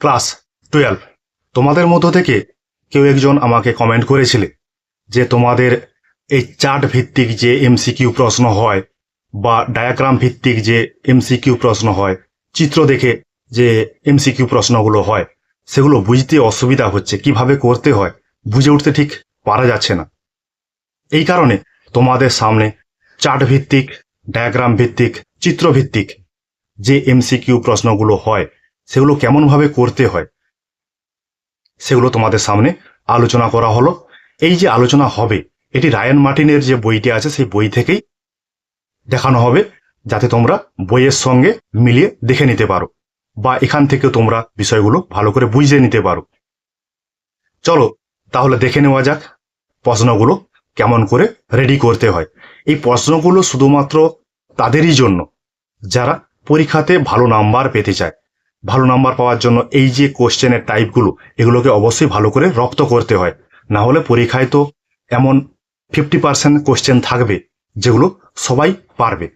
Class twelve. তোমাদের মধ্য থেকে কেউ একজন আমাকে কমেন্ট করেছিলে যে তোমাদের এই চার্ট ভিত্তিক যে এমসিকিউ প্রশ্ন হয় বা ডায়াগ্রাম ভিত্তিক যে এমসিকিউ প্রশ্ন হয়, চিত্র দেখে যে এমসিকিউ প্রশ্নগুলো হয়, সেগুলো বুঝতে অসুবিধা হচ্ছে, কীভাবে করতে হয়, বুঝে উঠতে ঠিক পারা যাচ্ছে না। এই কারণে তোমাদের সামনে চার্ট ভিত্তিক ডায়াগ্রাম ভিত্তিক, চিত্র ভিত্তিক যে এমসিকিউ প্রশ্নগুলো হয় সেগুলো কেমনভাবে করতে হয়, সেগুলো তোমাদের সামনে আলোচনা করা হলো। এই যে আলোচনা হবে, এটি রায়ান মার্টিনের যে বইটি আছে, সেই বই থেকেই দেখানো হবে, যাতে তোমরা বইয়ের সঙ্গে মিলিয়ে দেখে নিতে পারো, বা এখান থেকে তোমরা বিষয়গুলো ভালো করে বুঝে নিতে পারো। চলো, তাহলে দেখে নেওয়া যাক প্রশ্নগুলো কেমন করে রেডি করতে হয়। এই প্রশ্নগুলো শুধুমাত্র তাদেরই জন্য, যারা পরীক্ষাতে ভালো নাম্বার পেতে চায়। ভালো নাম্বার পাওয়ার জন্য এই যে কোশ্চেনের টাইপগুলো এগুলোকে অবশ্যই ভালো করে রপ্ত করতে হয়। না হলে পরীক্ষায় তো এমন ফিফটি পার্সেন্ট কোশ্চেন থাকবে, যেগুলো সবাই পারবে।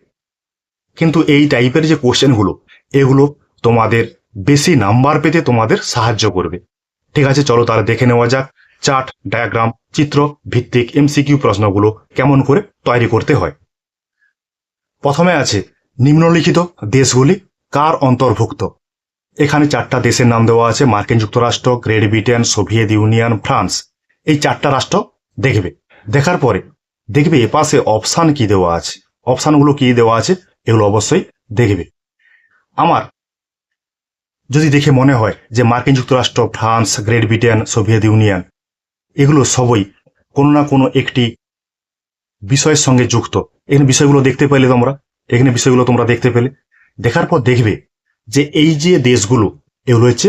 কিন্তু এই টাইপের যে কোশ্চেনগুলো এগুলো তোমাদের বেশি নাম্বার পেতে তোমাদের সাহায্য করবে। ঠিক আছে, চলো তাহলে দেখে নেওয়া যাক চার্ট ডায়াগ্রাম চিত্র, ভিত্তিক এমসিকিউ প্রশ্নগুলো কেমন করে তৈরি করতে হয়। প্রথমে আছে, নিম্নলিখিত দেশগুলি কার অন্তর্ভুক্ত? এখানে চারটা দেশের নাম দেওয়া আছে, মার্কিন যুক্তরাষ্ট্র, Great Britain, Soviet Union, France. এই চারটা রাষ্ট্র দেখবে। দেখার পরে দেখবে এপাশে অপশান কি দেওয়া আছে। অপশানগুলো কি দেওয়া আছে, এগুলো অবশ্যই দেখবে। আমার যদি দেখে মনে হয় যে মার্কিন যুক্তরাষ্ট্র, France, Great Britain, Soviet Union, এগুলো সবই কোনো না কোনো একটি বিষয়ের সঙ্গে যুক্ত। এখানে বিষয়গুলো দেখতে পেলে তোমরা, এখানে বিষয়গুলো তোমরা দেখতে পেলে। দেখার পর দেখবে যে এই যে দেশগুলো এগুলো হচ্ছে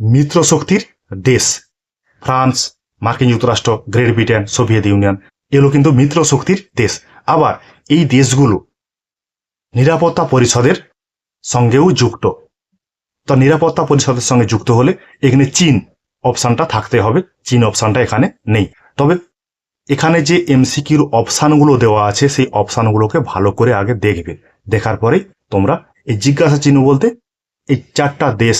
মিত্র শক্তির দেশ, ফ্রান্স, মার্কিন যুক্তরাষ্ট্র, গ্রেট ব্রিটেন, সোভিয়েত ইউনিয়ন, এগুলো কিন্তু মিত্র শক্তির দেশ। আবার এই দেশগুলো নিরাপত্তা পরিষদের সঙ্গেও যুক্ত। তো নিরাপত্তা পরিষদের সঙ্গে যুক্ত হলে এখানে চীন অপশানটা থাকতে হবে, চীন অপশানটা এখানে নেই। তবে এখানে যে এমসিকিউর অপশানগুলো দেওয়া আছে, সেই অপশানগুলোকে ভালো করে আগে দেখবে। দেখার পরেই তোমরা এই জিজ্ঞাসা চিহ্ন বলতে এই চারটা দেশ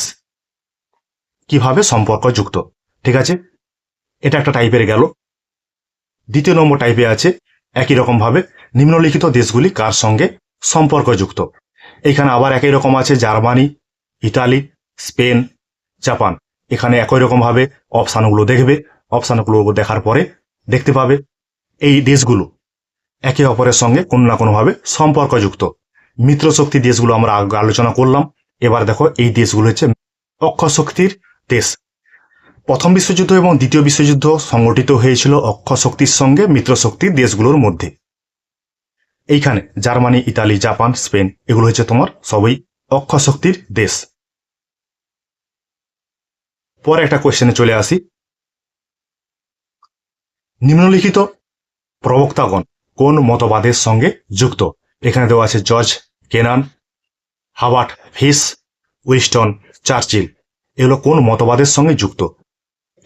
কীভাবে সম্পর্কযুক্ত ঠিক আছে? এটা একটা টাইপের গেল। দ্বিতীয় নম্বর টাইপে আছে, একই রকম ভাবে নিম্নলিখিত দেশগুলি কার সঙ্গে সম্পর্কযুক্ত এখানে আবার একই রকম আছে, জার্মানি, ইতালি, স্পেন, জাপান। এখানে একই রকম ভাবে অপশানগুলো দেখবে, অপশানগুলো দেখার পরে দেখতে পাবে। এই দেশগুলো একে অপরের সঙ্গে কোনো না কোনোভাবে সম্পর্কযুক্ত মিত্রশক্তি দেশগুলো আমরা আগে আলোচনা করলাম। এবার দেখো, এই দেশগুলো হচ্ছে অক্ষ শক্তির দেশ। প্রথম বিশ্বযুদ্ধ এবং দ্বিতীয় বিশ্বযুদ্ধ সংগঠিত হয়েছিল অক্ষ শক্তির সঙ্গে মিত্রশক্তির দেশগুলোর মধ্যে। এইখানে জার্মানি, ইতালি, জাপান, স্পেন, এগুলো হচ্ছে তোমার সবই অক্ষ শক্তির দেশ। পরে একটা কোয়েশ্চেনে চলে আসি। নিম্নলিখিত প্রবক্তাগণ কোন মতবাদের সঙ্গে যুক্ত? এখানে দেওয়া আছে George Kennan Herbert Feis Winston Churchill. এগুলো কোন মতবাদের সঙ্গে যুক্ত?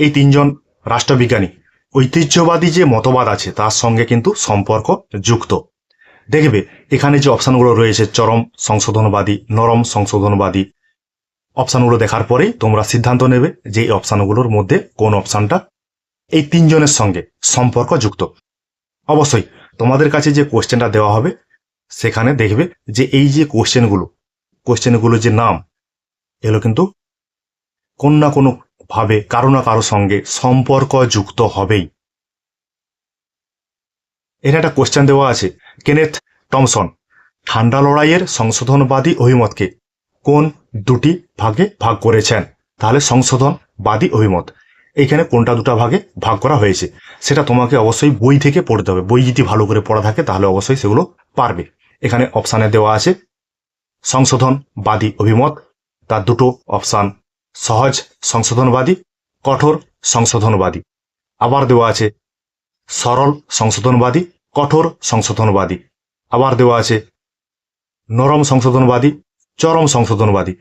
এই তিনজন রাষ্ট্রবিজ্ঞানী ঐতিহ্যবাদী যে মতবাদ আছে, তার সঙ্গে কিন্তু সম্পর্ক যুক্ত। দেখবে, এখানে যে অপশানগুলো রয়েছে, চরম সংশোধনবাদী, নরম সংশোধনবাদী, অপশানগুলো দেখার পরেই তোমরা সিদ্ধান্ত নেবে যে এই অপশানগুলোর মধ্যে কোন অপশানটা এই তিনজনের সঙ্গে সম্পর্ক যুক্ত। অবশ্যই, তোমাদের কাছে যে কোশ্চেনটা দেওয়া হবে সেখানে দেখবে যে এই যে কোশ্চেনগুলো কোশ্চেনগুলো যে নাম, এগুলো কিন্তু কোন না কোনো ভাবে কারও না কারও সঙ্গে সম্পর্ক যুক্ত হবেই। এর একটা কোশ্চেন দেওয়া আছে কেনেথ টমসন ঠান্ডা লড়াইয়ের সংশোধনবাদী অভিমতকে কোন দুটি ভাগে ভাগ করেছেন? তাহলে সংশোধনবাদী অভিমত এইখানে কোনটা দুটা ভাগে ভাগ করা হয়েছে, সেটা তোমাকে অবশ্যই বই থেকে পড়তে হবে। বই যদি ভালো করে পড়া থাকে, তাহলে অবশ্যই সেগুলো পারবে। এখানে অপশানে দেওয়া আছে সংশোধনবাদী অভিমত। তার দুটো অপশান সহজ সংশোধনবাদী কঠোর সংশোধনবাদী আবার দেওয়া আছে, সরল সংশোধনবাদী কঠোর সংশোধনবাদী আবার দেওয়া আছে, নরম সংশোধনবাদী চরম সংশোধনবাদী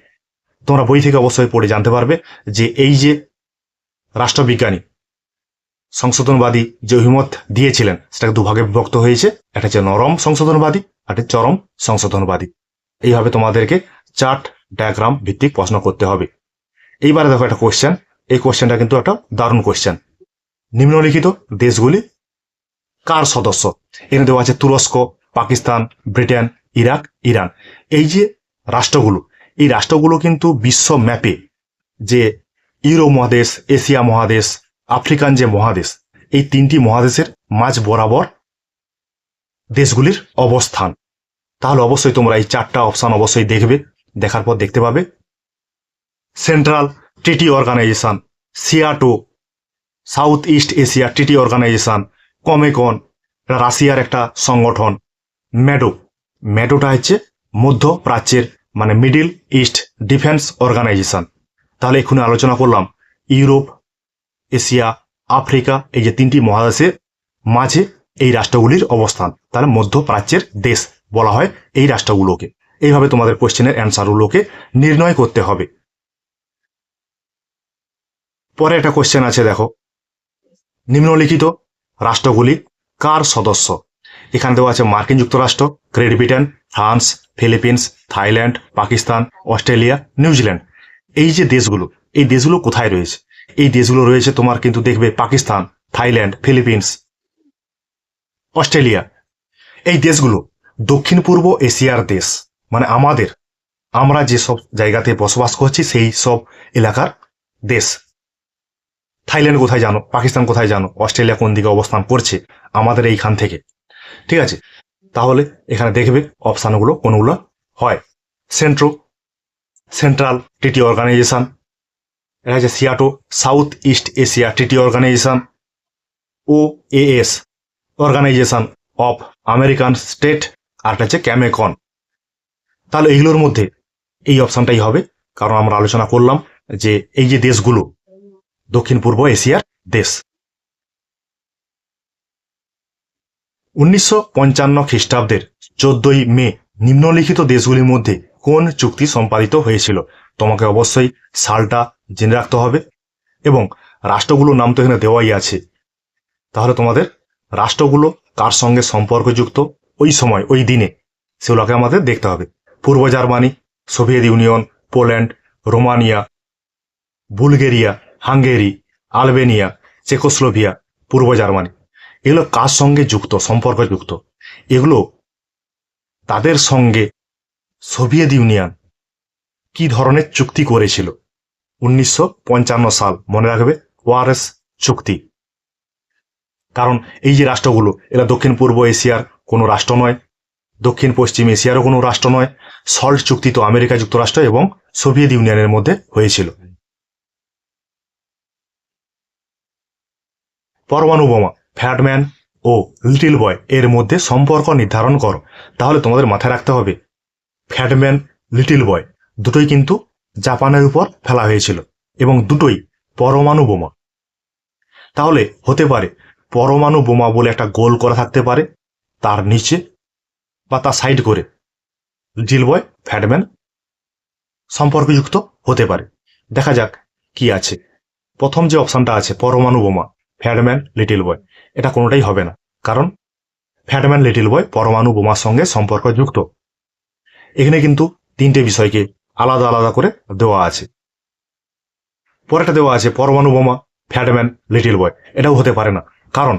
তোমরা বই থেকে অবশ্যই পড়ে জানতে পারবে যে এই যে রাষ্ট্রবিজ্ঞানী সংশোধনবাদী যে অভিমত দিয়েছিলেন, সেটাকে দুভাগে বিভক্ত হয়েছে। একটা হচ্ছে নরম সংশোধনবাদী একটা চরম সংশোধনবাদী। এইভাবে তোমাদেরকে চার্ট, ডায়াগ্রাম ভিত্তিক প্রশ্ন করতে হবে। এইবারে দেখো একটা কোয়েশ্চেন এই কোয়েশ্চেনটা কিন্তু একটা দারুণ কোয়েশ্চেন নিম্নলিখিত দেশগুলি কার সদস্য? এখানে দেওয়া আছে তুরস্ক, পাকিস্তান, ব্রিটেন, ইরাক, ইরান। এই যে রাষ্ট্রগুলো, এই রাষ্ট্রগুলো কিন্তু বিশ্ব ম্যাপে যে ইউরো মহাদেশ, এশিয়া মহাদেশ, আফ্রিকান যে মহাদেশ, এই তিনটি মহাদেশের মাঝ বরাবর দেশগুলির অবস্থান। তাহলে অবশ্যই তোমরা এই চারটা অপশন অবশ্যই দেখবে, দেখার পর দেখতে পাবে। Central treaty organisation SEATO south east Asia treaty organisation Comecon রাশিয়ার একটা সংগঠন ম্যাডো ম্যাডোটা হচ্ছে মধ্য প্রাচ্যের মানে মিডিল ইস্ট ডিফেন্স অর্গানাইজেশন তাহলে এক্ষুনি আলোচনা করলাম, ইউরোপ, এশিয়া, আফ্রিকা, এই যে তিনটি মহাদেশের মাঝে এই রাষ্ট্রগুলির অবস্থান, তাহলে মধ্য প্রাচ্যের দেশ বলা হয় এই রাষ্ট্রগুলোকে। এইভাবে তোমাদের কোশ্চেনের অ্যান্সারগুলোকে নির্ণয় করতে হবে। পরে একটা কোশ্চেন আছে, দেখো। নিম্নলিখিত রাষ্ট্রগুলি কার সদস্য? এখানে দেওয়া আছে মার্কিন যুক্তরাষ্ট্র, Great Britain, France, Philippines, Thailand, Pakistan, Australia, New Zealand. এই যে দেশগুলো, এই দেশগুলো কোথায় রয়েছে? এই দেশগুলো রয়েছে তোমার কিন্তু দেখবে পাকিস্তান, থাইল্যান্ড, ফিলিপিন্স। অস্ট্রেলিয়া। এই দেশগুলো দক্ষিণ, পূর্ব এশিয়ার দেশ। মানে আমাদের, আমরা যেসব জায়গাতে বসবাস করছি, সেই সব এলাকার দেশ। থাইল্যান্ড কোথায় জানো? পাকিস্তান কোথায় জানো? অস্ট্রেলিয়া কোন দিকে অবস্থান করছে? আমাদের এইখান থেকে। ঠিক আছে? তাহলে এখানে দেখবে অপশানগুলো কোনগুলো হয়। সেন্ট্রো সেন্ট্রাল টিটি অর্গানাইজেশন এটা হচ্ছে SEATO south east Asia TT organisation O AS organisation of American state আর একটা হচ্ছে ক্যামেকন তাহলে এইগুলোর মধ্যে এই অপশনটাই হবে, কারণ আমরা আলোচনা করলাম যে এই যে দেশগুলো, দক্ষিণ, পূর্ব এশিয়ার দেশ। উনিশশো পঞ্চান্ন খ্রিস্টাব্দের চোদ্দই মে নিম্নলিখিত দেশগুলির মধ্যে কোন চুক্তি সম্পাদিত হয়েছিল? তোমাকে অবশ্যই সালটা জেনে রাখতে হবে এবং রাষ্ট্রগুলোর নাম তো এখানে দেওয়াই আছে। তাহলে তোমাদের রাষ্ট্রগুলো কার সঙ্গে সম্পর্কযুক্ত? ওই সময়, ওই দিনে। সেগুলোকে আমাদের দেখতে হবে। পূর্ব Germany, Soviet Union, Poland, Romania, Bulgaria, Hungary, Albania, Czechoslovakia, পূর্ব জার্মানি। এগুলো কার সঙ্গে যুক্ত, সম্পর্কযুক্ত? এগুলো তাদের সঙ্গে সোভিয়েত ইউনিয়ন কি ধরনের চুক্তি করেছিল? উনিশশো পঞ্চান্ন সাল, মনে রাখবে, ওয়ারেস চুক্তি। কারণ এই যে রাষ্ট্রগুলো, এরা দক্ষিণ পূর্ব এশিয়ার কোনো রাষ্ট্র নয়, দক্ষিণ পশ্চিম এশিয়ারও কোনো রাষ্ট্র নয়, সল্ট চুক্তি তো আমেরিকা যুক্তরাষ্ট্র এবং সোভিয়েত ইউনিয়নের মধ্যে হয়েছিল। পরমাণু বোমা, ফ্যাটম্যান ও লিটিল বয়, এর মধ্যে সম্পর্ক নির্ধারণ করো, তাহলে তোমাদের মাথায় রাখতে হবে, ফ্যাটম্যান, লিটিল বয়, দুটোই কিন্তু জাপানের উপর ফেলা হয়েছিল এবং দুটোই পরমাণু বোমা। তাহলে হতে পারে পরমাণু বোমা বলে একটা গোল করা থাকতে পারে, তার নিচে বা তার সাইড করে। লিটিল বয়, ফ্যাটম্যান সম্পর্কযুক্ত হতে পারে। দেখা যাক কি আছে। প্রথম যে অপশনটা আছে, পরমাণু বোমা, ফ্যাটম্যান, লিটিল বয়, এটা কোনোটাই হবে না। কারণ ফ্যাটম্যান, লিটিল বয় পরমাণু বোমার সঙ্গে সম্পর্কযুক্ত। এখানে কিন্তু তিনটে বিষয়কে আলাদা আলাদা করে দেওয়া আছে। পরেটা দেওয়া আছে, পরমাণু বোমা, ফ্যাটম্যান, লিটিল বয়, এটাও হতে পারে না। কারণ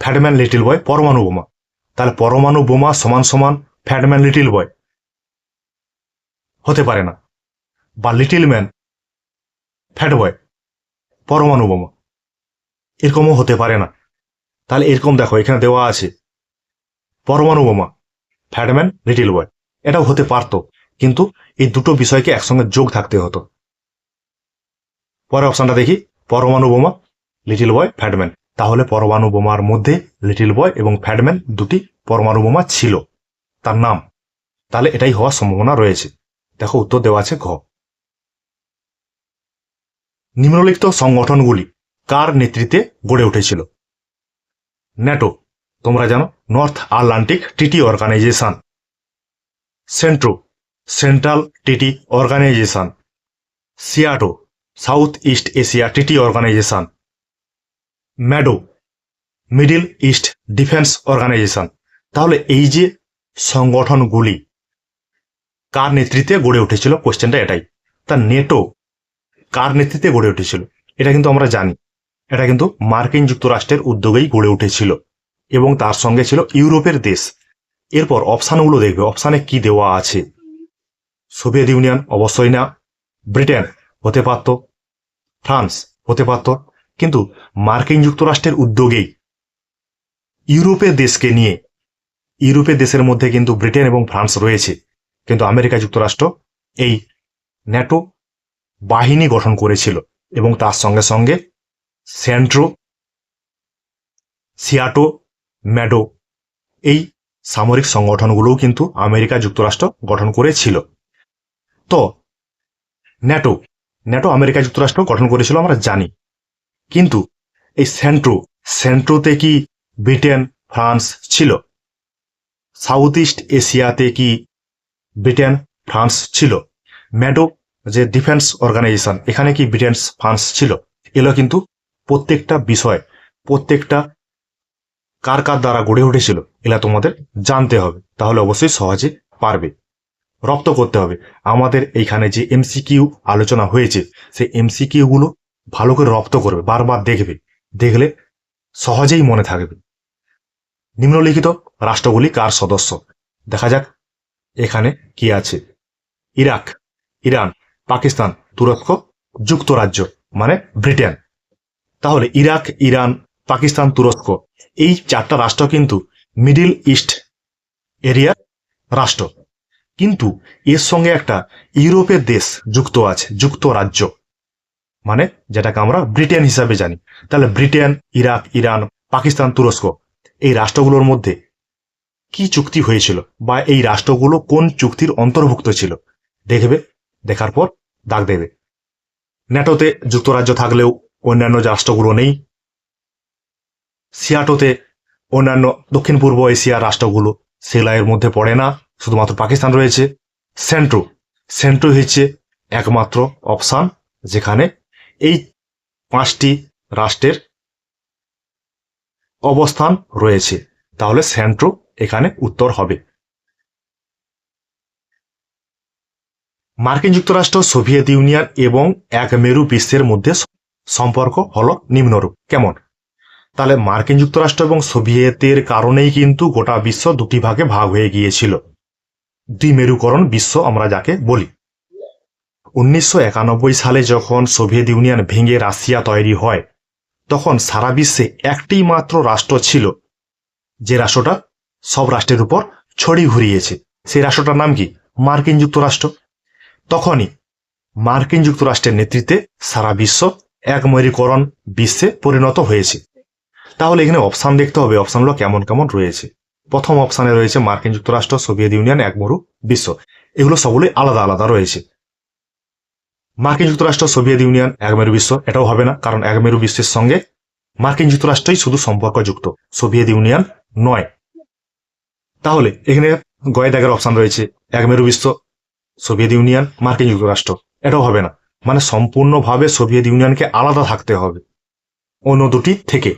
ফ্যাটম্যান লিটিল বয় পরমাণু বোমা। তাহলে পরমাণু বোমা সমান সমান ফ্যাটম্যান লিটিল বয় হতে পারে না। বা লিটিল ম্যান ফ্যাট বয় পরমাণু বোমা। এরকমও হতে পারে না। তাহলে এরকম দেখো, এখানে দেওয়া আছে, পরমাণু বোমা ফ্যাটম্যান লিটিল বয় এটাও হতে পারতো, কিন্তু এই দুটো বিষয়কে একসঙ্গে যোগ থাকতে হতো। পরের অপশনটা দেখি, পরমাণু বোমা লিটিল বয় ফ্যাটম্যান তাহলে পরমাণু বোমার মধ্যে লিটিল বয় এবং ফ্যাটম্যান দুটি পরমাণু বোমা ছিল। তার নাম। তাহলে এটাই হওয়ার সম্ভাবনা রয়েছে। দেখো উত্তর দেওয়া আছে ঘ। নিম্নলিখিত সংগঠনগুলি কার নেতৃত্বে গড়ে উঠেছিল? ন্যাটো, তোমরা জানো north Atlantic TT organisation Centra central TT organisation SEATO south east Asia টিটি organisation meadow middle east defence organisation তাহলে এই যে সংগঠনগুলি, কার নেতৃত্বে গড়ে উঠেছিল কোশ্চেনটা এটাই। তা নেটো কার নেতৃত্বে গড়ে উঠেছিল? এটা কিন্তু আমরা জানি। এটা কিন্তু মার্কিন যুক্তরাষ্ট্রের উদ্যোগেই গড়ে উঠেছিল এবং তার সঙ্গে ছিল ইউরোপের দেশ। এরপর অপশানগুলো দেখবে। অপশানে কি দেওয়া আছে? সোভিয়েত ইউনিয়ন অবশ্যই না। ব্রিটেন হতে পারত। ফ্রান্স হতে পারত। কিন্তু মার্কিন যুক্তরাষ্ট্রের উদ্যোগেই ইউরোপের দেশকে নিয়ে ইউরোপের দেশের মধ্যে কিন্তু ব্রিটেন এবং ফ্রান্স রয়েছে। কিন্তু আমেরিকা যুক্তরাষ্ট্র এই ন্যাটো বাহিনী গঠন করেছিল এবং তার সঙ্গে সঙ্গে সেন্ট্রো, সিয়াটো, ম্যাডো এই সামরিক সংগঠনগুলোও কিন্তু আমেরিকা যুক্তরাষ্ট্র গঠন করেছিল। তো ন্যাটো ন্যাটো আমেরিকা যুক্তরাষ্ট্র গঠন করেছিল আমরা জানি। কিন্তু এই সেন্ট্রো, সেন্ট্রোতে কি ব্রিটেন, ফ্রান্স ছিল? সাউথ ইস্ট এশিয়াতে কি ব্রিটেন, ফ্রান্স ছিল? ম্যাডো, যে ডিফেন্স অর্গানাইজেশন, এখানে কি ব্রিটেন, ফ্রান্স ছিল? এগুলো কিন্তু প্রত্যেকটা বিষয়, প্রত্যেকটা কার কার দ্বারা গড়ে উঠেছিল এগুলা তোমাদের জানতে হবে। তাহলে অবশ্যই সহজে পারবে। রপ্ত করতে হবে। আমাদের এইখানে যে এমসিকিউ আলোচনা হয়েছে, সেই এমসিকিউ গুলো ভালো করে রপ্ত করবে, বারবার দেখবে। দেখলে সহজেই মনে থাকবে। নিম্নলিখিত রাষ্ট্রগুলি কার সদস্য? দেখা যাক এখানে কি আছে। ইরাক, ইরান, পাকিস্তান, তুরস্ক, যুক্তরাজ্য মানে ব্রিটেন। তাহলে ইরাক, ইরান, পাকিস্তান, তুরস্ক, এই চারটা রাষ্ট্র কিন্তু মিডিল ইস্ট এরিয়ার রাষ্ট্র। কিন্তু এর সঙ্গে একটা ইউরোপের দেশ যুক্ত আছে, যুক্তরাজ্য। মানে যেটাকে আমরা ব্রিটেন হিসাবে জানি। তাহলে ব্রিটেন, ইরাক, ইরান, পাকিস্তান, তুরস্ক এই রাষ্ট্রগুলোর মধ্যে কি চুক্তি হয়েছিল বা এই রাষ্ট্রগুলো কোন চুক্তির অন্তর্ভুক্ত ছিল? দেখবে, দেখার পর দাগ দেবে। ন্যাটোতে যুক্তরাজ্য থাকলেও অন্যান্য রাষ্ট্রগুলো নেই। সিয়াটোতে অন্যান্য দক্ষিণ পূর্ব এশিয়ার রাষ্ট্রগুলো সেলাইয়ের মধ্যে পড়ে না, শুধুমাত্র পাকিস্তান রয়েছে। সেন্ট্রো সেন্ট্রো হচ্ছে একমাত্র অপশান যেখানে এই পাঁচটি রাষ্ট্রের অবস্থান রয়েছে। তাহলে সেন্ট্রো এখানে উত্তর হবে। মার্কিন যুক্তরাষ্ট্র, সোভিয়েত ইউনিয়ন এবং এক মেরু বিশ্বের মধ্যে সম্পর্ক হল নিম্নরূপ। কেমন? তাহলে মার্কিন যুক্তরাষ্ট্র এবং সোভিয়েতের কারণেই কিন্তু গোটা বিশ্ব দুটি ভাগে ভাগ হয়ে গিয়েছিল। দ্বিমেরুকরণ বিশ্ব আমরা যাকে বলি। উনিশশো একানব্বই সালে যখন সোভিয়েত ইউনিয়ন ভেঙে রাশিয়া তৈরি হয়, তখন সারা বিশ্বে একটি মাত্র রাষ্ট্র ছিল, যে রাষ্ট্রটা সব রাষ্ট্রের উপর ছড়ি ঘুরিয়েছে। সেই রাষ্ট্রটার নাম কি? মার্কিন যুক্তরাষ্ট্র। তখনই মার্কিন যুক্তরাষ্ট্রের নেতৃত্বে সারা বিশ্ব একময়ীকরণ বিশ্বে পরিণত হয়েছে। তাহলে এখানে অপশান দেখতে হবে, অপশানগুলো কেমন কেমন রয়েছে। প্রথম অপশানে রয়েছে মার্কিন যুক্তরাষ্ট্র, সোভিয়েত ইউনিয়ন, একমরু বিশ্ব। এগুলো সবগুলোই আলাদা আলাদা রয়েছে। মার্কিন যুক্তরাষ্ট্র, সোভিয়েত ইউনিয়ন, একমেরু বিশ্ব, এটাও হবে না, কারণ একমেরু বিশ্বের সঙ্গে মার্কিন যুক্তরাষ্ট্রই শুধু সম্পর্কযুক্ত, সোভিয়েত ইউনিয়ন নয়। তাহলে এখানে গয়ে দাগের অপশান রয়েছে, একমেরু বিশ্ব, সোভিয়েত ইউনিয়ন, মার্কিন যুক্তরাষ্ট্র, এটাও হবে না। মানে সম্পূর্ণভাবে সোভিয়েত ইউনিয়নকে আলাদা থাকতে হবে, অন্য দুটি থেকে।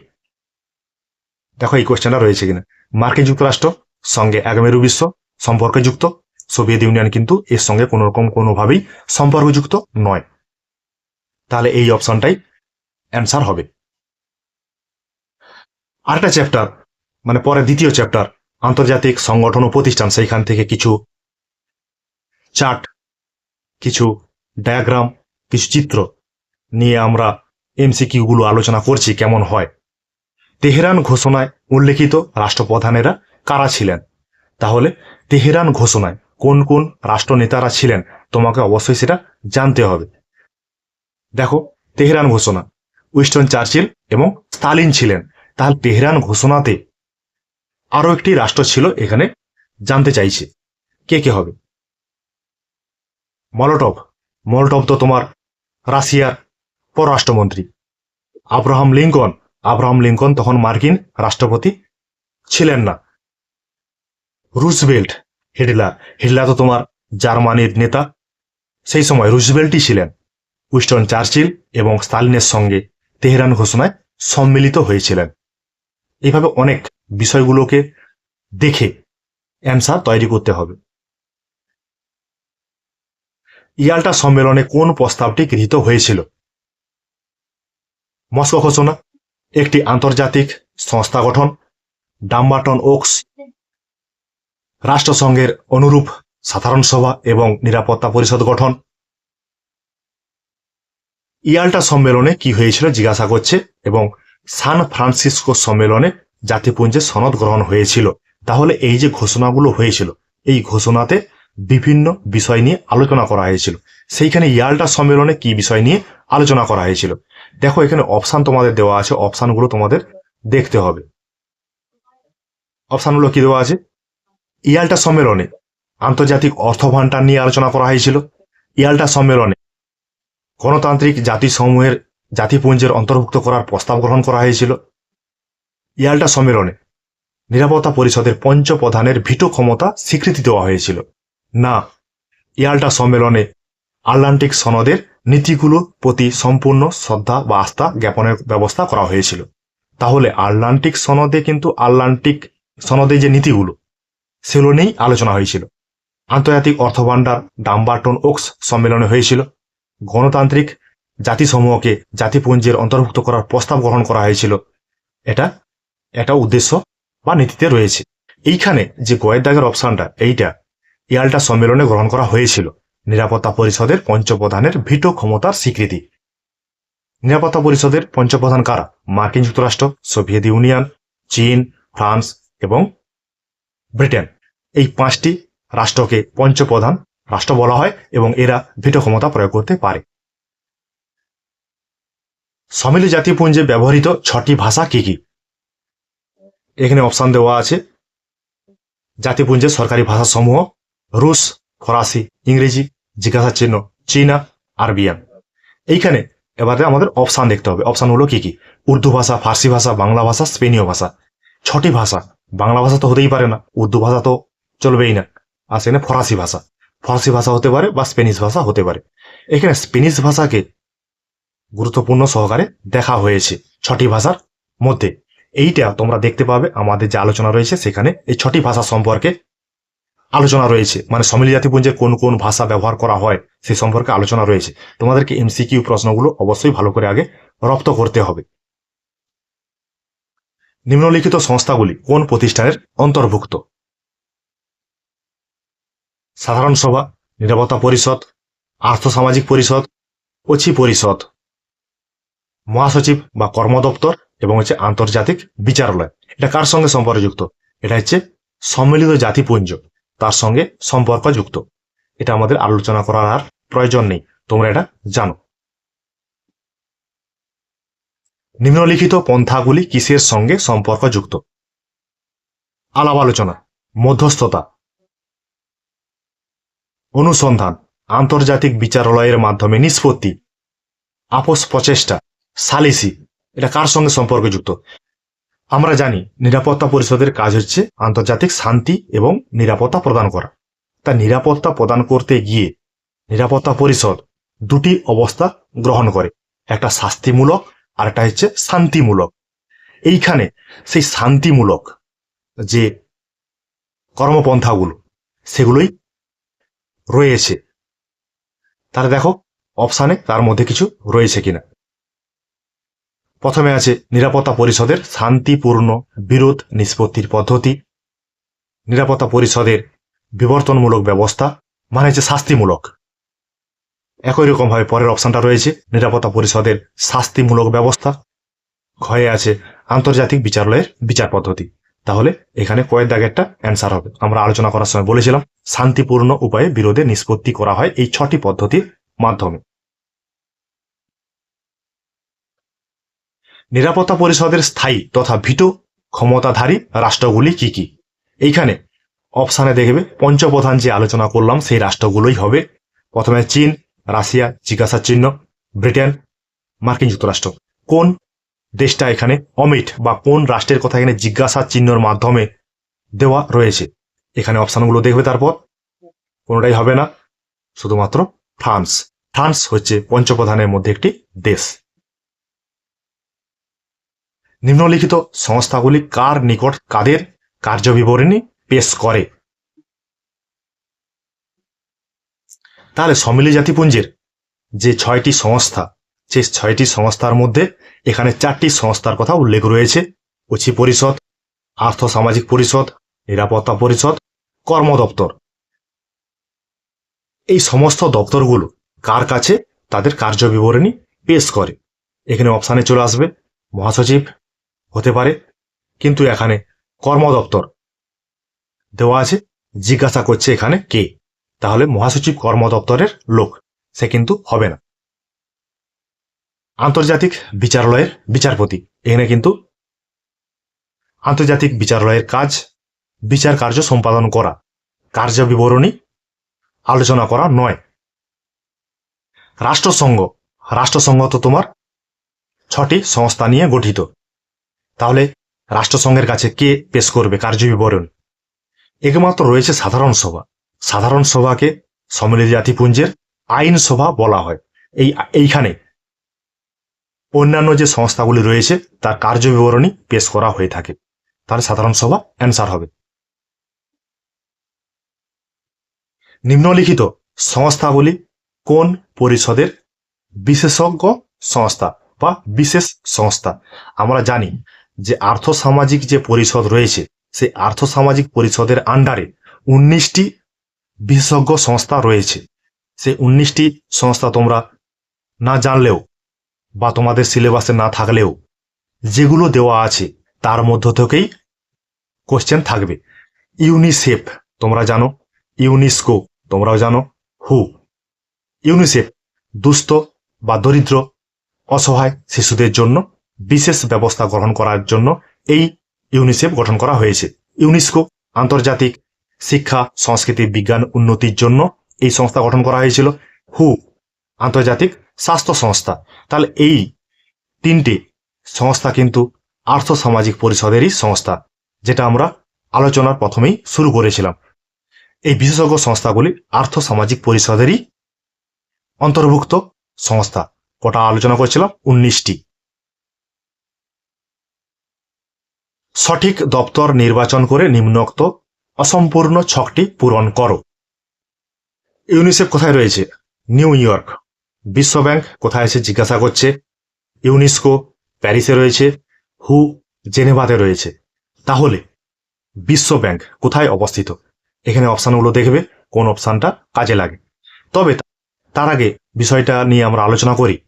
দেখো এই কোয়েশ্চেনটা রয়েছে কিনা। মার্কিন যুক্তরাষ্ট্র সঙ্গে একমেরু বিশ্ব সম্পর্কে যুক্ত সোভিয়েত ইউনিয়ন কিন্তু এর সঙ্গে কোনো রকম কোনোভাবেই সম্পর্কযুক্ত নয়। তাহলে এই অপশনটাই অ্যান্সার হবে। আরেকটা চ্যাপ্টার মানে পরে দ্বিতীয় চ্যাপ্টার, আন্তর্জাতিক সংগঠন ও প্রতিষ্ঠান, সেইখান থেকে কিছু চার্ট, কিছু ডায়াগ্রাম, কিছু চিত্র নিয়ে আমরা এমসিকিউগুলো আলোচনা করছি কেমন হয়। তেহরান ঘোষণায় উল্লেখিত রাষ্ট্রপ্রধানেরা কারা ছিলেন? তাহলে তেহরান ঘোষণায় কোন কোন রাষ্ট্রনেতারা ছিলেন, তোমাকে অবশ্যই সেটা জানতে হবে। দেখো, তেহরান ঘোষণা। উইস্টন চার্চিল এবং স্টালিন ছিলেন। তাহলে তেহরান ঘোষণাতে আরও একটি রাষ্ট্র ছিল এখানে জানতে চাইছে। কে কে হবে? মলটভ। মলটভ তো তোমার রাশিয়ার পররাষ্ট্রমন্ত্রী। Abraham Lincoln. আব্রাহাম লিঙ্কন তখন মার্কিন রাষ্ট্রপতি ছিলেন না। রুজবেল্ট হিটলার হিটলার তো তোমার জার্মানির নেতা। সেই সময় রুজবেল্টই ছিলেন। উইস্টন চার্চিল এবং স্টালিনের সঙ্গে তেহরান ঘোষণায় সম্মিলিত হয়েছিলেন। এইভাবে অনেক বিষয়গুলোকে দেখে অ্যান্সার তৈরি করতে হবে। ইয়াল্টা সম্মেলনে কোন প্রস্তাবটি গৃহীত হয়েছিল? মস্কো ঘোষণা, একটি আন্তর্জাতিক সংস্থা গঠন ডাম্বাটন ওক্স রাষ্ট্রসংঘের অনুরূপ সাধারণ সভা এবং নিরাপত্তা পরিষদ গঠন। ইয়াল্টা সম্মেলনে কি হয়েছিল জিজ্ঞাসা করছে এবং সান ফ্রান্সিসকো সম্মেলনে জাতিপুঞ্জের সনদ গ্রহণ হয়েছিল। তাহলে এই যে ঘোষণাগুলো হয়েছিল, এই ঘোষণাতে বিভিন্ন বিষয় নিয়ে আলোচনা করা হয়েছিল। সেইখানে ইয়াল্টা সম্মেলনে কি বিষয় নিয়ে আলোচনা করা হয়েছিল? দেখো, এখানে অপশান তোমাদের দেওয়া আছে, অপশানগুলো তোমাদের দেখতে হবে। অপশানগুলো কি দেওয়া আছে? ইয়াল্টা সম্মেলনে আন্তর্জাতিক অর্থ নিয়ে আলোচনা করা হয়েছিল। ইয়াল্টা সম্মেলনে গণতান্ত্রিক জাতিসমূহের জাতিপুঞ্জের অন্তর্ভুক্ত করার প্রস্তাব গ্রহণ করা হয়েছিল। ইয়াল্টা সম্মেলনে নিরাপত্তা পরিষদের পঞ্চ প্রধানের ভিটো ক্ষমতা স্বীকৃতি দেওয়া হয়েছিল। না, ইয়াল্টা সম্মেলনে আটলান্টিক সনদের নীতিগুলো প্রতি সম্পূর্ণ শ্রদ্ধা বা আস্থা জ্ঞাপনের ব্যবস্থা করা হয়েছিল। তাহলে আটলান্টিক সনদে কিন্তু আটলান্টিক সনদে যে নীতিগুলো সেগুলো নিয়েই আলোচনা হয়েছিল। আন্তর্জাতিক অর্থভাণ্ডার ডাম্বার্টন ওক্স সম্মেলনে হয়েছিল। গণতান্ত্রিক জাতিসমূহকে জাতিপুঞ্জের অন্তর্ভুক্ত করার প্রস্তাব গ্রহণ করা হয়েছিল। এটা একটা উদ্দেশ্য বা নীতিতে রয়েছে। এইখানে যে গয়ের দাগের অপশনটা এইটা ইয়াল্টা সম্মেলনে গ্রহণ করা হয়েছিল। নিরাপত্তা পরিষদের পঞ্চপ্রধানের ভিটো ক্ষমতার স্বীকৃতি। নিরাপত্তা পরিষদের পঞ্চপ্রধান কারা? মার্কিন যুক্তরাষ্ট্র, সোভিয়েত ইউনিয়ন, চীন, ফ্রান্স এবং ব্রিটেন। এই পাঁচটি রাষ্ট্রকে পঞ্চপ্রধান রাষ্ট্র বলা হয় এবং এরা ভিটো ক্ষমতা প্রয়োগ করতে পারে। সমিলি জাতিপুঞ্জে ব্যবহৃত ছটি ভাষা কি কি? এখানে অপশান দেওয়া আছে, জাতিপুঞ্জের সরকারি ভাষা সমূহ রুশ, ফরাসি, ইংরেজি, জিজ্ঞাসা চিহ্ন, চীনা, আরবিয়ান। এইখানে এবারে আমাদের অপশান দেখতে হবে। অপশান হলো কি কি? উর্দু ভাষা, ফার্সি ভাষা, বাংলা ভাষা, স্পেনীয় ভাষা। ছটি ভাষা, বাংলা ভাষা তো হতেই পারে না, উর্দু ভাষা তো চলবেই না। আর সেখানে ফরাসি ভাষা। ফরাসি ভাষা হতে পারে বা স্পেনিশ ভাষা হতে পারে। এখানে স্পেনিশ ভাষাকে গুরুত্বপূর্ণ সহকারে দেখা হয়েছে ছটি ভাষার মধ্যে। এইটা তোমরা দেখতে পাবে, আমাদের যে আলোচনা রয়েছে সেখানে এই ছটি ভাষা সম্পর্কে আলোচনা রয়েছে। মানে সমিলি জাতিপুঞ্জে কোন কোন ভাষা ব্যবহার করা হয় সে সম্পর্কে আলোচনা রয়েছে। তোমাদেরকে এমসিকিউ প্রশ্নগুলো অবশ্যই ভালো করে আগে রপ্ত করতে হবে। নিম্নলিখিত সংস্থাগুলি কোন প্রতিষ্ঠানের অন্তর্ভুক্ত? সাধারণ সভা, নিরাপত্তা পরিষদ আর্থসামাজিক পরিষদ, ওছি পরিষদ। মহাসচিব বা কর্মদপ্তর এবং হচ্ছে আন্তর্জাতিক বিচারালয়। এটা কার সঙ্গে সম্পর্কযুক্ত? এটা হচ্ছে সম্মিলিত জাতিপুঞ্জ। তার সঙ্গে সম্পর্কযুক্ত। এটা আমাদের আলোচনা করার আর প্রয়োজন নেই। তোমরা এটা জানো। নিম্নলিখিত পন্থাগুলি কিসের সঙ্গে সম্পর্কযুক্ত? আলাপ আলোচনা, মধ্যস্থতা অনুসন্ধান, আন্তর্জাতিক বিচারালয়ের মাধ্যমে নিষ্পত্তি, আপোষ প্রচেষ্টা, সালিসি, এটা কার সঙ্গে সম্পর্কযুক্ত? আমরা জানি নিরাপত্তা পরিষদের কাজ হচ্ছে আন্তর্জাতিক শান্তি এবং নিরাপত্তা প্রদান করা। তা নিরাপত্তা প্রদান করতে গিয়ে নিরাপত্তা পরিষদ দুটি অবস্থা গ্রহণ করে, একটা শাস্তিমূলক আর একটা হচ্ছে শান্তিমূলক। এইখানে সেই শান্তিমূলক যে কর্মপন্থাগুলো, সেগুলোই রয়েছে। তাহলে দেখো অপশানে তার মধ্যে কিছু রয়েছে কিনা। প্রথমে আছে নিরাপত্তা পরিষদের শান্তিপূর্ণ বিরোধ নিষ্পত্তির পদ্ধতি, নিরাপত্তা পরিষদের বিবর্তনমূলক ব্যবস্থা মানে হচ্ছে শাস্তিমূলক। একই রকমভাবে পরের অপশনটা রয়েছে, নিরাপত্তা পরিষদের শাস্তিমূলক ব্যবস্থা। ক্ষয়ে আছে আন্তর্জাতিক বিচারালয়ের বিচার পদ্ধতি। তাহলে এখানে কয়েক দাগেরটা অ্যান্সার হবে। আমরা আলোচনা করার সময় বলেছিলাম, শান্তিপূর্ণ উপায়ে বিরোধে নিষ্পত্তি করা হয় এই ছটি পদ্ধতির মাধ্যমে। নিরাপত্তা পরিষদের স্থায়ী তথা ভিটো ক্ষমতাধারী রাষ্ট্রগুলি কি কি? এইখানে অপশানে দেখবে, পঞ্চপ্রধান যে আলোচনা করলাম, সেই রাষ্ট্রগুলোই হবে। প্রথমে চীন, রাশিয়া জিজ্ঞাসা চিহ্ন, ব্রিটেন, মার্কিন যুক্তরাষ্ট্র। কোন দেশটা এখানে অমিট বা কোন রাষ্ট্রের কথা এখানে জিজ্ঞাসা চিহ্নর মাধ্যমে দেওয়া রয়েছে। এখানে অপশানগুলো দেখবে তারপর। কোনোটাই হবে না। শুধুমাত্র ফ্রান্স। ফ্রান্স হচ্ছে পঞ্চপ্রধানের মধ্যে একটি দেশ। নিম্নলিখিত সংস্থাগুলি কার নিকট কাদের কার্যবিবরণী পেশ করে? তাহলে সমিলি জাতিপুঞ্জের যে ছয়টি সংস্থা যে ছয়টি সংস্থার মধ্যে এখানে চারটি সংস্থার কথা উল্লেখ রয়েছে। উচি পরিষদ আর্থ সামাজিক পরিষদ, নিরাপত্তা পরিষদ, কর্ম দপ্তর। এই সমস্ত দপ্তরগুলো কার কাছে? তাদের কার্য বিবরণী পেশ করে। এখানে অপশানে চলে আসবে, মহাসচিব হতে পারে, কিন্তু এখানে কর্ম দপ্তর দেওয়া আছে, জিজ্ঞাসা করছে এখানে কে? তাহলে মহাসচিব কর্ম দপ্তরের লোক, সে কিন্তু হবে না। আন্তর্জাতিক বিচারালয়ের বিচারপতি। এখানে কিন্তু আন্তর্জাতিক বিচারালয়ের কাজ, বিচার কার্য সম্পাদন করা কার্য বিবরণী আলোচনা করা নয়। রাষ্ট্রসংঘ রাষ্ট্রসংঘ তো তোমার ছটি সংস্থা নিয়ে গঠিত। তাহলে রাষ্ট্রসংঘের কাছে কে পেশ করবে কার্য বিবরণ একমাত্র রয়েছে সাধারণ সভা। সাধারণ সভাকে সম্মিলিত জাতিপুঞ্জের আইন সভা বলা হয়। এই, এইখানে অন্যান্য যে সংস্থাগুলি রয়েছে, তার কার্য বিবরণী পেশ করা হয়ে থাকে। তাহলে সাধারণ সভা অ্যান্সার হবে। নিম্নলিখিত সংস্থাগুলি কোন পরিষদের বিশেষজ্ঞ সংস্থা বা বিশেষ সংস্থা? আমরা জানি যে আর্থ সামাজিক যে পরিষদ রয়েছে, সেই আর্থ সামাজিক পরিষদের আন্ডারে উনিশটি বিশেষজ্ঞ সংস্থা রয়েছে। সেই উনিশটি সংস্থা তোমরা না জানলেও বা তোমাদের সিলেবাসে না থাকলেও যেগুলো দেওয়া আছে, তার মধ্য থেকেই কোশ্চেন থাকবে। ইউনিসেফ তোমরা জানো। ইউনিস্কো তোমরাও জানো। হু ইউনিসেফ দুস্থ বা দরিদ্র, অসহায় শিশুদের জন্য বিশেষ ব্যবস্থা গ্রহণ করার জন্য এই ইউনিসেফ গঠন করা হয়েছে। ইউনেস্কো আন্তর্জাতিক শিক্ষা, সংস্কৃতি, বিজ্ঞান উন্নতির জন্য এই সংস্থা গঠন করা হয়েছিল। হু আন্তর্জাতিক স্বাস্থ্য সংস্থা। তাহলে এই তিনটে সংস্থা কিন্তু আর্থ সামাজিক পরিষদেরই সংস্থা, যেটা আমরা আলোচনার প্রথমেই শুরু করেছিলাম। এই বিশেষজ্ঞ সংস্থাগুলি আর্থ সামাজিক পরিষদেরই অন্তর্ভুক্ত সংস্থা। কটা আলোচনা করেছিলাম? উনিশটি। সঠিক দপ্তর নির্বাচন করে নিম্নোক্ত অসম্পূর্ণ ছকটি পূরণ করো। ইউনিসেফ কোথায় রয়েছে? New York. বিশ্ব ব্যাংক কোথায় এসে জিজ্ঞাসা করছে, ইউনেস্কো, প্যারিসে রয়েছে, হু, জেনেভাতে রয়েছে। তাহলে বিশ্ব ব্যাংক কোথায় অবস্থিত? এখানে অপশানগুলো দেখবে, কোন অপশানটা কাজে লাগে। তবে তার আগে বিষয়টা নিয়ে আমরা আলোচনা করি।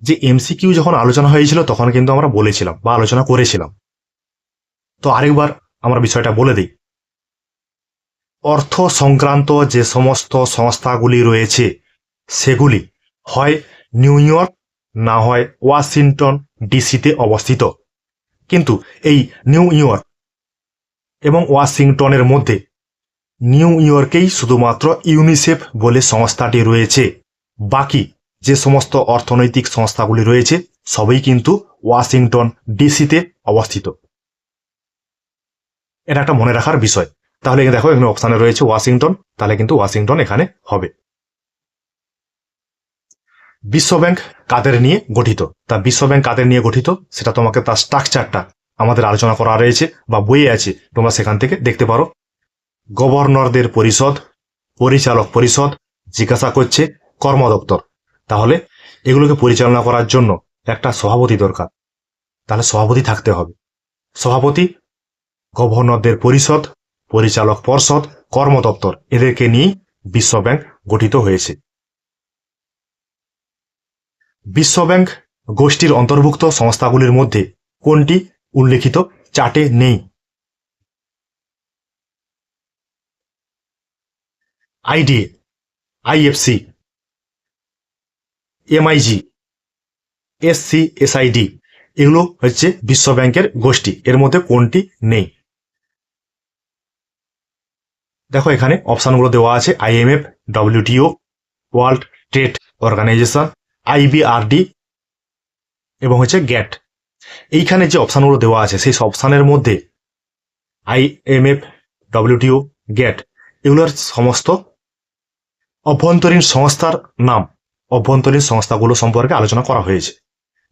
যে এমসিকিউ যখন আলোচনা হয়েছিল, তখন কিন্তু আমরা বলেছিলাম বা আলোচনা করেছিলাম। তো আরেকবার আমরা বিষয়টা বলে দিই। অর্থ সংক্রান্ত যে সমস্ত সংস্থাগুলি রয়েছে, সেগুলি হয় নিউ ইয়র্ক, না হয় ওয়াশিংটন ডিসিতে অবস্থিত। কিন্তু এই নিউ ইয়র্ক এবং ওয়াশিংটনের মধ্যে নিউ ইয়র্কেই শুধুমাত্র ইউনিসেফ বলে সংস্থাটি রয়েছে। বাকি যে সমস্ত অর্থনৈতিক সংস্থাগুলি রয়েছে, সবই কিন্তু ওয়াশিংটন ডিসিতে অবস্থিত। এটা একটা মনে রাখার বিষয়। তাহলে দেখো, এখানে অপশানে রয়েছে ওয়াশিংটন, তাহলে কিন্তু ওয়াশিংটন এখানে হবে। বিশ্ব ব্যাংক কাদের নিয়ে গঠিত? তা বিশ্ব ব্যাংক কাদের নিয়ে গঠিত? সেটা তোমাকে তার স্ট্রাকচারটা আমাদের আলোচনা করা রয়েছে বা বইয়ে আছে। তোমরা সেখান থেকে দেখতে পারো। গভর্নরদের পরিষদ, পরিচালক পরিষদ জিজ্ঞাসা করছে কর্ম দপ্তর তাহলে এগুলোকে পরিচালনা করার জন্য একটা সভাপতি দরকার। তাহলে সভাপতি থাকতে হবে। সভাপতি, গভর্নরদের পরিষদ, পরিচালক পর্ষদ কর্ম দপ্তর এদেরকে নিয়ে বিশ্ব ব্যাংক গঠিত হয়েছে। বিশ্ব ব্যাংক গোষ্ঠীর অন্তর্ভুক্ত সংস্থাগুলির মধ্যে কোনটি উল্লেখিত? চার্টে নেই। IDA IFC, MIG, SC, SID, এগুলো হচ্ছে বিশ্ব ব্যাংকের গোষ্ঠী। এর মধ্যে কোনটি নেই? দেখো এখানে অপশানগুলো দেওয়া আছে, IMF, WTO, world trade organization IBRD এবং হচ্ছে গ্যাট এইখানে যে অপশানগুলো দেওয়া আছে, সেই অপশানের মধ্যে আইএমএফ ডব্লিউটিও গ্যাট এগুলোর সমস্ত অভ্যন্তরীণ সংস্থার নাম, অভ্যন্তরীণ সংস্থাগুলো সম্পর্কে আলোচনা করা হয়েছে,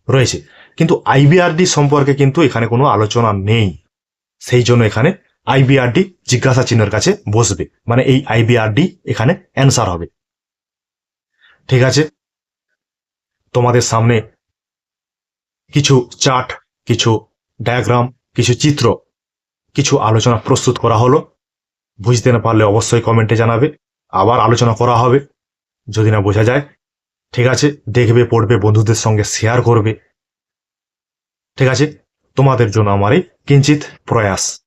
রয়েছে। কিন্তু আইবিআরডি সম্পর্কে কিন্তু এখানে কোনো আলোচনা নেই। সেই জন্য এখানে আইবিআরডি জিজ্ঞাসা চিহ্নের কাছে বসবে। মানে এই আইবিআরডি এখানে অ্যান্সার হবে। ঠিক আছে? তোমাদের সামনে কিছু চার্ট, কিছু ডায়াগ্রাম, কিছু চিত্র, কিছু আলোচনা প্রস্তুত করা হলো। বুঝতে না পারলে অবশ্যই কমেন্টে জানাবে। আবার আলোচনা করা হবে, যদি না বোঝা যায়। ঠিক আছে, দেখবে, পড়বে, বন্ধুদের সঙ্গে শেয়ার করবে। ঠিক আছে, তোমাদের জন্য আমার এই কিঞ্চিত প্রয়াস।